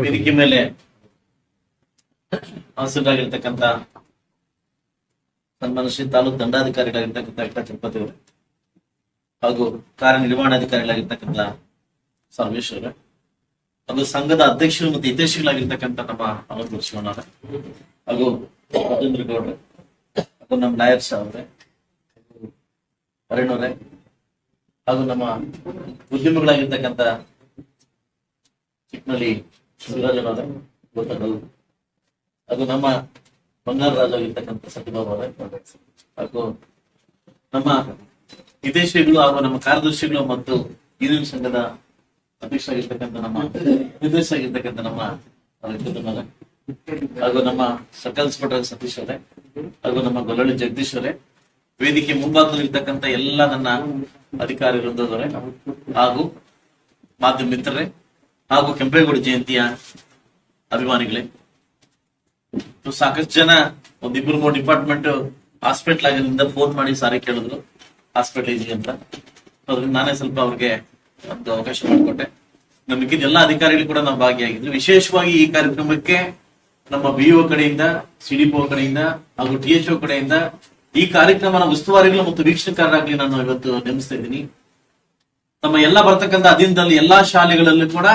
ವೇದಿಕೆ ಮೇಲೆ ಆಸಕ್ತರಾಗಿರ್ತಕ್ಕಂತ ಸನ್ಮಾನ ಶ್ರೀ ತಾಲೂಕು ದಂಡಾಧಿಕಾರಿಗಳಾಗಿರ್ತಕ್ಕಂಥ ತಿರುಪತಿ ಅವರು ಹಾಗೂ ಕಾರ್ಯನಿರ್ವಹಣಾಧಿಕಾರಿಗಳಾಗಿರ್ತಕ್ಕಂಥ ಸರ್ವೇಶ್ ಅವರೇ ಹಾಗೂ ಸಂಘದ ಅಧ್ಯಕ್ಷರು ಮತ್ತು ಹಿತೈಷಿಗಳಾಗಿರ್ತಕ್ಕಂಥ ನಮ್ಮ ಅವರು ಶಿವಣ್ಣ ಹಾಗೂ ರಾಜೇಂದ್ರ ಗೌಡ್ರೆ ಹಾಗೂ ನಮ್ಮ ನಾಯರ್ ಶಾ ಅವರೇ ಅರುಣ್ ಹಾಗೂ ನಮ್ಮ ಉದ್ಯಮಗಳಾಗಿರ್ತಕ್ಕಂಥ ಚಿಕ್ಕನಳ್ಳಿ ಶಿವರಾಜನವರೇ ಗೊತ್ತಗಳು ಹಾಗೂ ನಮ್ಮ ಬಂಗಾರ ರಾಜ ಆಗಿರ್ತಕ್ಕಂಥ ಸತ್ಯಬಾಬು ಅವರೇ ಹಾಗೂ ನಮ್ಮ ವಿದೇಶಿಗಳು ಹಾಗೂ ನಮ್ಮ ಕಾರ್ಯದರ್ಶಿಗಳು ಮತ್ತು ಯೂನಿಯನ್ ಸಂಘದ ಅಧ್ಯಕ್ಷರಾಗಿರ್ತಕ್ಕಂಥ ನಮ್ಮ ನಿರ್ದೇಶಕರಾಗಿರ್ತಕ್ಕಂಥ ನಮ್ಮ ಋತುಮಲ ಹಾಗೂ ನಮ್ಮ ಸರ್ಕಲ್ ಇನ್ಸ್ಪೆಕ್ಟರ್ ಸತೀಶ್ ಅವರೇ. ಹಾಗೂ ನಮ್ಮ ಗೊಲ್ಲಳ್ಳಿ ಜಗದೀಶ್ ಅವರೇ. ವೇದಿಕೆ ಮುಂಭಾಗದಲ್ಲಿ ಇರ್ತಕ್ಕಂಥ ಎಲ್ಲ ನನ್ನ ಅಧಿಕಾರಿ ವೃಂದದವರೇ ಹಾಗೂ ಮಾಧ್ಯಮ ಮಿತ್ರರೇ. ಹಾಗೂ ಕೆಂಪೇಗೌಡ ಜಯಂತಿಯ ಅಭಿಮಾನಿಗಳೇ. ಸಾಕಷ್ಟು ಜನ ಒಂದಿಬ್ರು, ಮೂರು ಡಿಪಾರ್ಟ್ಮೆಂಟ್ ಹಾಸ್ಪಿಟಲ್ ಆಗಿರೋದ್ರಿಂದ ಫೋನ್ ಮಾಡಿ ಸಾರಿ ಕೇಳಿದ್ರು. ಹಾಸ್ಪಿಟಲ್ ಇದೆಯಾ ಅಂತ. ಅದ್ರಿಂದ ನಾನೇ ಸ್ವಲ್ಪ ಅವ್ರಿಗೆ ಒಂದು ಅವಕಾಶ ಮಾಡಿಕೊಟ್ಟೆ. ನಮಗಿದ್ದ ಎಲ್ಲ ಅಧಿಕಾರಿಗಳು ಕೂಡ ನಾವು ಭಾಗಿಯಾಗಿದ್ರು. ವಿಶೇಷವಾಗಿ ಈ ಕಾರ್ಯಕ್ರಮಕ್ಕೆ ನಮ್ಮ ಬಿ ಒ ಕಡೆಯಿಂದ ಸಿಡಿಪಿಒ ಕಡೆಯಿಂದ ಹಾಗೂ ಟಿ ಎಚ್ ಕಡೆಯಿಂದ ಈ ಕಾರ್ಯಕ್ರಮನ ಉಸ್ತುವಾರಿಗಳು ಮತ್ತು ವೀಕ್ಷಕರಾಗ್ಲಿ ನಾನು ಇವತ್ತು ನೇಮಿಸ್ತಾ ಇದ್ದೀನಿ. ನಮ್ಮ ಎಲ್ಲ ಬರ್ತಕ್ಕಂಥ ಅಧೀನದಲ್ಲಿ ಎಲ್ಲಾ ಶಾಲೆಗಳಲ್ಲೂ ಕೂಡ